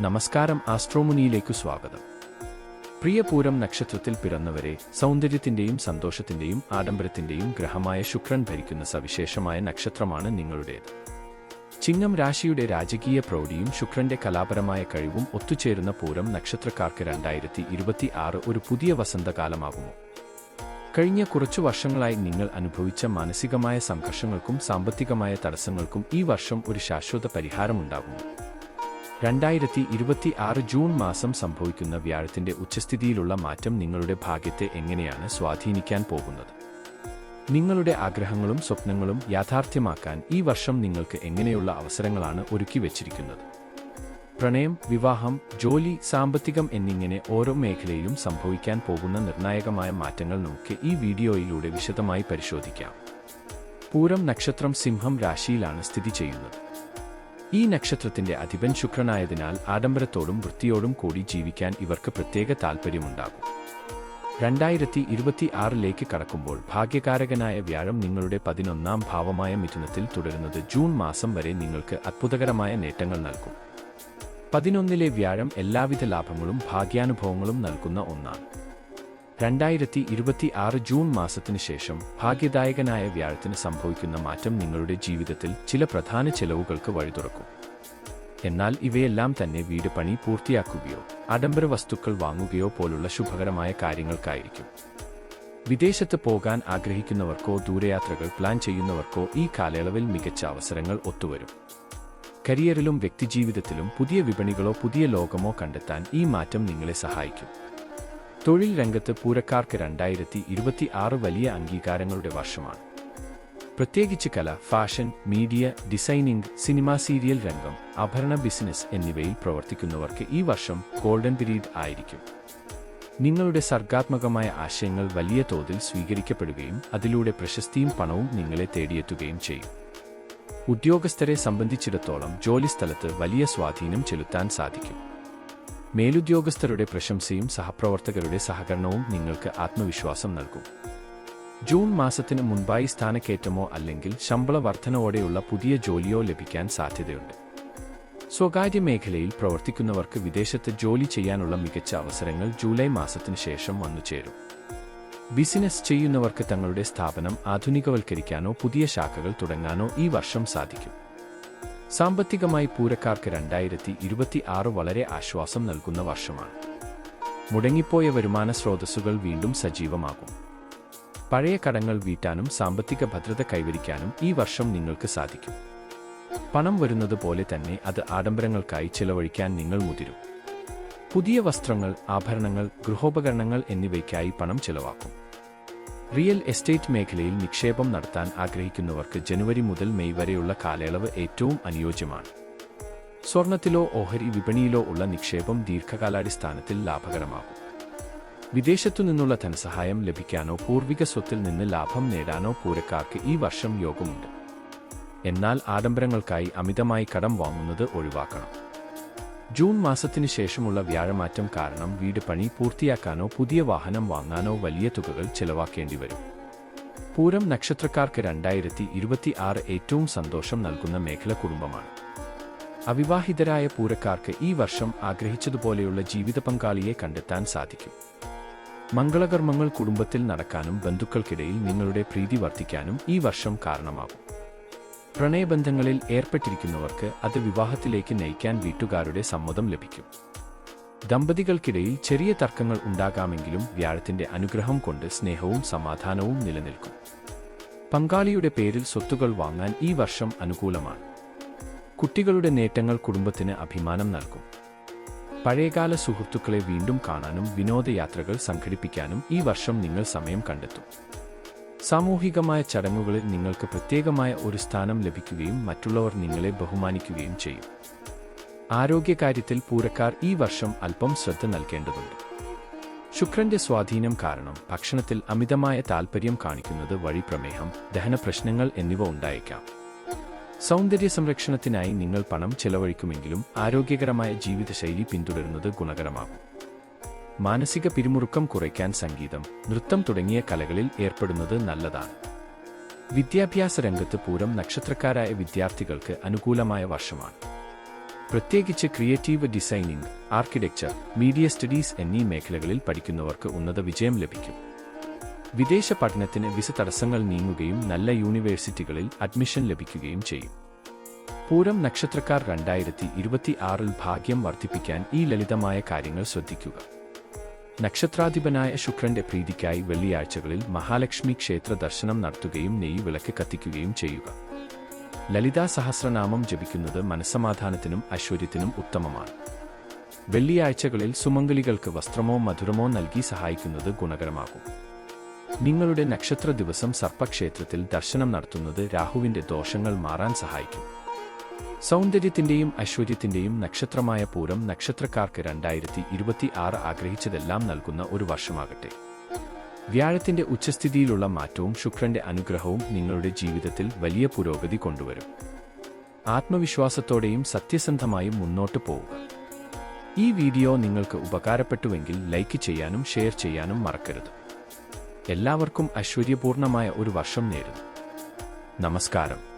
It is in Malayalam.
നമസ്കാരം ആസ്ട്രോമുനിയിലേക്കു സ്വാഗതം. പ്രിയപൂരം നക്ഷത്രത്തിൽ പിറന്നവരെ സൗന്ദര്യത്തിന്റെയും സന്തോഷത്തിന്റെയും ആഡംബരത്തിന്റെയും ഗ്രഹമായ ശുക്രൻ ഭരിക്കുന്ന സവിശേഷമായ നക്ഷത്രമാണ് നിങ്ങളുടേത്. ചിങ്ങം രാശിയുടെ രാജകീയ പ്രൗഢിയും ശുക്രന്റെ കലാപരമായ കഴിവും ഒത്തുചേരുന്ന പൂരം നക്ഷത്രക്കാർക്ക് രണ്ടായിരത്തി ഇരുപത്തി ആറ് ഒരു പുതിയ വസന്തകാലമാകുമോ? കഴിഞ്ഞ കുറച്ചു വർഷങ്ങളായി നിങ്ങൾ അനുഭവിച്ച മാനസികമായ സംഘർഷങ്ങൾക്കും സാമ്പത്തികമായ തടസ്സങ്ങൾക്കും ഈ വർഷം ഒരു ശാശ്വത പരിഹാരമുണ്ടാകുന്നു. രണ്ടായിരത്തി ഇരുപത്തി ആറ് ജൂൺ മാസം സംഭവിക്കുന്ന വ്യാഴത്തിന്റെ ഉച്ചസ്ഥിതിയിലുള്ള മാറ്റം നിങ്ങളുടെ ഭാഗ്യത്തെ എങ്ങനെയാണ് സ്വാധീനിക്കാൻ പോകുന്നത്? നിങ്ങളുടെ ആഗ്രഹങ്ങളും സ്വപ്നങ്ങളും യാഥാർത്ഥ്യമാക്കാൻ ഈ വർഷം നിങ്ങൾക്ക് എങ്ങനെയുള്ള അവസരങ്ങളാണ് ഒരുക്കി വച്ചിരിക്കുന്നത്? പ്രണയം വിവാഹം ജോലി സാമ്പത്തികം എന്നിങ്ങനെ ഓരോ മേഖലയിലും സംഭവിക്കാൻ പോകുന്ന നിർണായകമായ മാറ്റങ്ങൾ നമുക്ക് ഈ വീഡിയോയിലൂടെ വിശദമായി പരിശോധിക്കാം. പൂരം നക്ഷത്രം സിംഹം രാശിയിലാണ് സ്ഥിതി ചെയ്യുന്നത്. ഈ നക്ഷത്രത്തിന്റെ അധിപൻ ശുക്രനായതിനാൽ ആഡംബരത്തോടും വൃത്തിയോടും കൂടി ജീവിക്കാൻ ഇവർക്ക് പ്രത്യേക താൽപ്പര്യമുണ്ടാകും രണ്ടായിരത്തി ഇരുപത്തി ആറിലേക്ക് കടക്കുമ്പോൾ ഭാഗ്യകാരകനായ വ്യാഴം നിങ്ങളുടെ പതിനൊന്നാം ഭാവമായ മിഥുനത്തിൽ തുടരുന്നത് ജൂൺ മാസം വരെ നിങ്ങൾക്ക് അത്ഭുതകരമായ നേട്ടങ്ങൾ നൽകും. പതിനൊന്നിലെ വ്യാഴം എല്ലാവിധ ലാഭങ്ങളും ഭാഗ്യാനുഭവങ്ങളും നൽകുന്ന ഒന്നാണ്. രണ്ടായിരത്തി ഇരുപത്തി ആറ് ജൂൺ മാസത്തിന് ശേഷം ഭാഗ്യദായകനായ വ്യാഴത്തിന് സംഭവിക്കുന്ന മാറ്റം നിങ്ങളുടെ ജീവിതത്തിൽ ചില പ്രധാന ചെലവുകൾക്ക് വഴി തുറക്കും എന്നാൽ ഇവയെല്ലാം തന്നെ വീട് പണി പൂർത്തിയാക്കുകയോ ആഡംബര വസ്തുക്കൾ വാങ്ങുകയോ പോലുള്ള ശുഭകരമായ കാര്യങ്ങൾക്കായിരിക്കും. വിദേശത്ത് പോകാൻ ആഗ്രഹിക്കുന്നവർക്കോ ദൂരയാത്രകൾ പ്ലാൻ ചെയ്യുന്നവർക്കോ ഈ കാലയളവിൽ മികച്ച അവസരങ്ങൾ ഒത്തുവരും. കരിയറിലും വ്യക്തിജീവിതത്തിലും പുതിയ വിപണികളോ പുതിയ ലോകമോ കണ്ടെത്താൻ ഈ മാറ്റം നിങ്ങളെ സഹായിക്കും. തൊഴിൽ രംഗത്ത് പൂരക്കാർക്ക് രണ്ടായിരത്തി ഇരുപത്തി ആറ് വലിയ അംഗീകാരങ്ങളുടെ വർഷമാണ്. പ്രത്യേകിച്ച് കല fashion media designing cinema serial രംഗം ആഭരണ ബിസിനസ് എന്നിവയിൽ പ്രവർത്തിക്കുന്നവർക്ക് ഈ വർഷം ഗോൾഡൻ പീരീഡ് ആയിരിക്കും. നിങ്ങളുടെ സർഗാത്മകമായ ആശയങ്ങൾ വലിയ തോതിൽ സ്വീകരിക്കപ്പെടുകയും അതിലൂടെ പ്രശസ്തിയും പണവും നിങ്ങളെ തേടിയെത്തുകയും ചെയ്യും. ഉദ്യോഗസ്ഥരെ സംബന്ധിച്ചിടത്തോളം ജോലിസ്ഥലത്ത് വലിയ സ്വാധീനം ചെലുത്താൻ സാധിക്കും. മേലുദ്യോഗസ്ഥരുടെ പ്രശംസയും സഹപ്രവർത്തകരുടെ സഹകരണവും നിങ്ങൾക്ക് ആത്മവിശ്വാസം നൽകും. ജൂൺ മാസത്തിന് മുൻപായി സ്ഥാനക്കയറ്റമോ അല്ലെങ്കിൽ ശമ്പള വർധനയോടെയുള്ള പുതിയ ജോലിയോ ലഭിക്കാൻ സാധ്യതയുണ്ട്. സ്വകാര്യ മേഖലയിൽ പ്രവർത്തിക്കുന്നവർക്ക് വിദേശത്ത് ജോലി ചെയ്യാനുള്ള മികച്ച അവസരങ്ങൾ ജൂലൈ മാസത്തിന് ശേഷം വന്നുചേരും ബിസിനസ് ചെയ്യുന്നവർക്ക് തങ്ങളുടെ സ്ഥാപനം ആധുനികവൽക്കരിക്കാനോ പുതിയ ശാഖകൾ തുടങ്ങാനോ ഈ വർഷം സാധിക്കും. സാമ്പത്തികമായി പൂരക്കാർക്ക് രണ്ടായിരത്തി ഇരുപത്തി ആറ് വളരെ ആശ്വാസം നൽകുന്ന വർഷമാണ്. മുടങ്ങിപ്പോയ വരുമാന സ്രോതസ്സുകൾ വീണ്ടും സജീവമാകും. പഴയ കടങ്ങൾ വീട്ടാനും സാമ്പത്തിക ഭദ്രത കൈവരിക്കാനും ഈ വർഷം നിങ്ങൾക്ക് സാധിക്കും. പണം വരുന്നത് പോലെ തന്നെ അത് ആഡംബരങ്ങൾക്കായി ചിലവഴിക്കാൻ നിങ്ങൾ മുതിരും. പുതിയ വസ്ത്രങ്ങൾ ആഭരണങ്ങൾ ഗൃഹോപകരണങ്ങൾ എന്നിവയ്ക്കായി പണം ചിലവാക്കും. റിയൽ എസ്റ്റേറ്റ് മേഖലയിൽ നിക്ഷേപം നടത്താൻ ആഗ്രഹിക്കുന്നവർക്ക് ജനുവരി മുതൽ മെയ് വരെയുള്ള കാലയളവ് ഏറ്റവും അനുയോജ്യമാണ്. സ്വർണത്തിലോ ഓഹരി വിപണിയിലോ ഉള്ള നിക്ഷേപം ദീർഘകാലാടിസ്ഥാനത്തിൽ ലാഭകരമാകും. വിദേശത്തു നിന്നുള്ള ധനസഹായം ലഭിക്കാനോ പൂർവിക സ്വത്തിൽ നിന്ന് ലാഭം നേടാനോ പൂരക്കാർക്ക് ഈ വർഷം യോഗമുണ്ട്. എന്നാൽ ആഡംബരങ്ങൾക്കായി അമിതമായി കടം വാങ്ങുന്നത് ഒഴിവാക്കണം. ജൂൺ മാസത്തിനു ശേഷമുള്ള വ്യാഴമാറ്റം കാരണം വീട് പണി പൂർത്തിയാക്കാനോ പുതിയ വാഹനം വാങ്ങാനോ വലിയ തുകകൾ ചെലവാക്കേണ്ടി വരും. പൂരം നക്ഷത്രക്കാർക്ക് രണ്ടായിരത്തി ഇരുപത്തി ആറ് ഏറ്റവും സന്തോഷം നൽകുന്ന മേഖല കുടുംബമാണ്. അവിവാഹിതരായ പൂരക്കാർക്ക് ഈ വർഷം ആഗ്രഹിച്ചതുപോലെയുള്ള ജീവിത പങ്കാളിയെ കണ്ടെത്താൻ സാധിക്കും. മംഗളകർമ്മങ്ങൾ കുടുംബത്തിൽ നടക്കാനും ബന്ധുക്കൾക്കിടയിൽ നിങ്ങളുടെ പ്രീതി വർദ്ധിക്കാനും ഈ വർഷം കാരണമാകും. പ്രണയബന്ധങ്ങളിൽ ഏർപ്പെട്ടിരിക്കുന്നവർക്ക് അത് വിവാഹത്തിലേക്ക് നയിക്കാൻ വീട്ടുകാരുടെ സമ്മതം ലഭിക്കും. ദമ്പതികൾക്കിടയിൽ ചെറിയ തർക്കങ്ങൾ ഉണ്ടാകാമെങ്കിലും വ്യാഴത്തിന്റെ അനുഗ്രഹം കൊണ്ട് സ്നേഹവും സമാധാനവും നിലനിൽക്കും. പങ്കാളിയുടെ പേരിൽ സ്വത്തുകൾ വാങ്ങാൻ ഈ വർഷം അനുകൂലമാണ്. കുട്ടികളുടെ നേട്ടങ്ങൾ കുടുംബത്തിന് അഭിമാനം നൽകും. പഴയകാല സുഹൃത്തുക്കളെ വീണ്ടും കാണാനും വിനോദയാത്രകൾ സംഘടിപ്പിക്കാനും ഈ വർഷം നിങ്ങൾ സമയം കണ്ടെത്തും. സാമൂഹികമായ ചടങ്ങുകളിൽ നിങ്ങൾക്ക് പ്രത്യേകമായ ഒരു സ്ഥാനം ലഭിക്കുകയും മറ്റുള്ളവർ നിങ്ങളെ ബഹുമാനിക്കുകയും ചെയ്യും. ആരോഗ്യകാര്യത്തിൽ പൂരക്കാർ ഈ വർഷം അല്പം ശ്രദ്ധ നൽകേണ്ടതുണ്ട്. ശുക്രന്റെ സ്വാധീനം കാരണം ഭക്ഷണത്തിൽ അമിതമായ താൽപ്പര്യം കാണിക്കുന്നത് വഴി പ്രമേഹം ദഹന പ്രശ്നങ്ങൾ എന്നിവ ഉണ്ടായേക്കാം. സൗന്ദര്യ സംരക്ഷണത്തിനായി നിങ്ങൾ പണം ചെലവഴിക്കുമെങ്കിലും ആരോഗ്യകരമായ ജീവിതശൈലി പിന്തുടരുന്നത് ഗുണകരമാകും. മാനസിക പിരിമുറുക്കം കുറയ്ക്കാൻ സംഗീതം നൃത്തം തുടങ്ങിയ കലകളിൽ ഏർപ്പെടുന്നത് നല്ലതാണ്. വിദ്യാഭ്യാസ രംഗത്ത് പൂരം നക്ഷത്രക്കാരായ വിദ്യാർത്ഥികൾക്ക് അനുകൂലമായ വർഷമാണ്. പ്രത്യേകിച്ച് creative designing architecture media studies എന്നീ മേഖലകളിൽ പഠിക്കുന്നവർക്ക് ഉന്നത വിജയം ലഭിക്കും. വിദേശ പഠനത്തിന് വിസ തടസ്സങ്ങൾ നീങ്ങുകയും നല്ല യൂണിവേഴ്സിറ്റികളിൽ അഡ്മിഷൻ ലഭിക്കുകയും ചെയ്യും. പൂരം നക്ഷത്രക്കാർ രണ്ടായിരത്തി ഇരുപത്തി ആറിൽ ഭാഗ്യം വർദ്ധിപ്പിക്കാൻ ഈ ലളിതമായ കാര്യങ്ങൾ ശ്രദ്ധിക്കുക. നക്ഷത്രാധിപനായ ശുക്രന്റെ പ്രീതിക്കായി വെള്ളിയാഴ്ചകളിൽ മഹാലക്ഷ്മി ക്ഷേത്ര ദർശനം നടത്തുകയും നെയ്യ് വിളക്ക് കത്തിക്കുകയും ചെയ്യുക. ലളിതാ സഹസ്രനാമം ജപിക്കുന്നത് മനസ്സമാധാനത്തിനും ഐശ്വര്യത്തിനും ഉത്തമമാണ്. വെള്ളിയാഴ്ചകളിൽ സുമംഗലികൾക്ക് വസ്ത്രമോ മധുരമോ നൽകി സഹായിക്കുന്നത് ഗുണകരമാകും. നിങ്ങളുടെ നക്ഷത്ര ദിവസം സർപ്പക്ഷേത്രത്തിൽ ദർശനം നടത്തുന്നത് രാഹുവിന്റെ ദോഷങ്ങൾ മാറാൻ സഹായിക്കും. സൗന്ദര്യത്തിന്റെയും ഐശ്വര്യത്തിന്റെയും നക്ഷത്രമായ പൂരം നക്ഷത്രക്കാർക്ക് രണ്ടായിരത്തി ഇരുപത്തി ആറ് ആഗ്രഹിച്ചതെല്ലാം നൽകുന്ന ഒരു വർഷമാകട്ടെ. വ്യാഴത്തിന്റെ ഉച്ചസ്ഥിതിയിലുള്ള മാറ്റവും ശുക്രന്റെ അനുഗ്രഹവും നിങ്ങളുടെ ജീവിതത്തിൽ വലിയ പുരോഗതി കൊണ്ടുവരും. ആത്മവിശ്വാസത്തോടെയും സത്യസന്ധമായും മുന്നോട്ട് പോവുക. ഈ വീഡിയോ നിങ്ങൾക്ക് ഉപകാരപ്പെട്ടുവെങ്കിൽ ലൈക്ക് ചെയ്യാനും ഷെയർ ചെയ്യാനും മറക്കരുത്. എല്ലാവർക്കും ഐശ്വര്യപൂർണമായ ഒരു വർഷം നേരുന്നു. നമസ്കാരം.